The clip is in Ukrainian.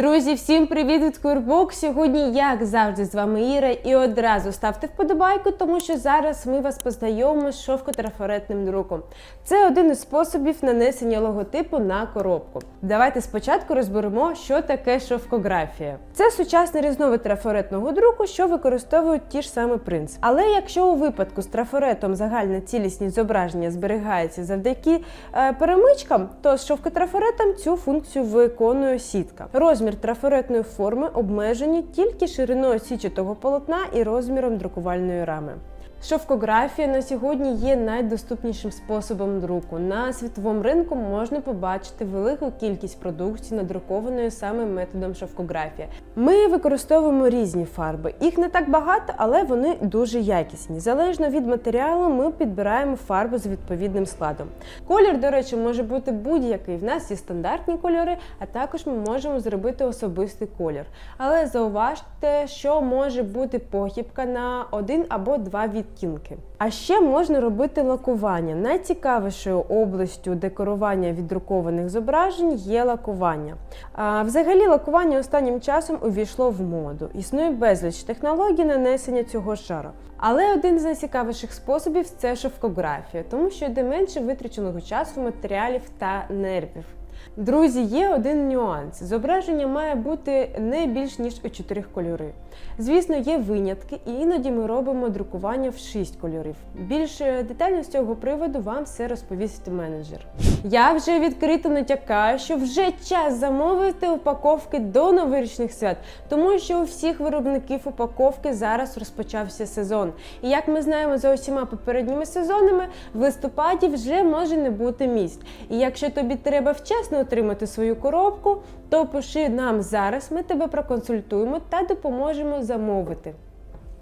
Друзі, всім привіт від Курбок. Сьогодні, як завжди, з вами Іра. І одразу ставте вподобайку, тому що зараз ми вас познайомимо з шовкотрафаретним друком. Це один із способів нанесення логотипу на коробку. Давайте спочатку розберемо, що таке шовкографія. Це сучасний різновид трафаретного друку, що використовують ті ж самі принципи. Але якщо у випадку з трафаретом загальна цілісність зображення зберігається завдяки е, перемичкам, то з шовкотрафаретом цю функцію виконує сітка. Розмір трафаретної форми обмежені тільки шириною січатого полотна і розміром друкувальної рами. Шовкографія на сьогодні є найдоступнішим способом друку. На світовому ринку можна побачити велику кількість продукції, надрукованої саме методом шовкографія. Ми використовуємо різні фарби. Їх не так багато, але вони дуже якісні. Залежно від матеріалу, ми підбираємо фарбу з відповідним складом. Колір, до речі, може бути будь-який. В нас є стандартні кольори, а також ми можемо зробити особистий колір. Але зауважте, що може бути похибка на один або два відтінки. А ще можна робити лакування. Найцікавішою областю декорування віддрукованих зображень є лакування. А, взагалі, лакування останнім часом увійшло в моду. Існує безліч технологій нанесення цього шару. Але один з найцікавіших способів це шовкографія, тому що йде менше витраченого часу, матеріалів та нервів. Друзі, є один нюанс. Зображення має бути не більш ніж у чотирьох кольори. Звісно, є винятки, і іноді ми робимо друкування в шість кольорів. Більш е, детально з цього приводу вам все розповість менеджер. Я вже відкрито натякаю, що вже час замовити упаковки до новорічних свят, тому що у всіх виробників упаковки зараз розпочався сезон. І як ми знаємо за усіма попередніми сезонами, в листопаді вже може не бути місць. І якщо тобі треба вчасно отримати свою коробку, то пиши нам зараз, ми тебе проконсультуємо та допоможемо замовити.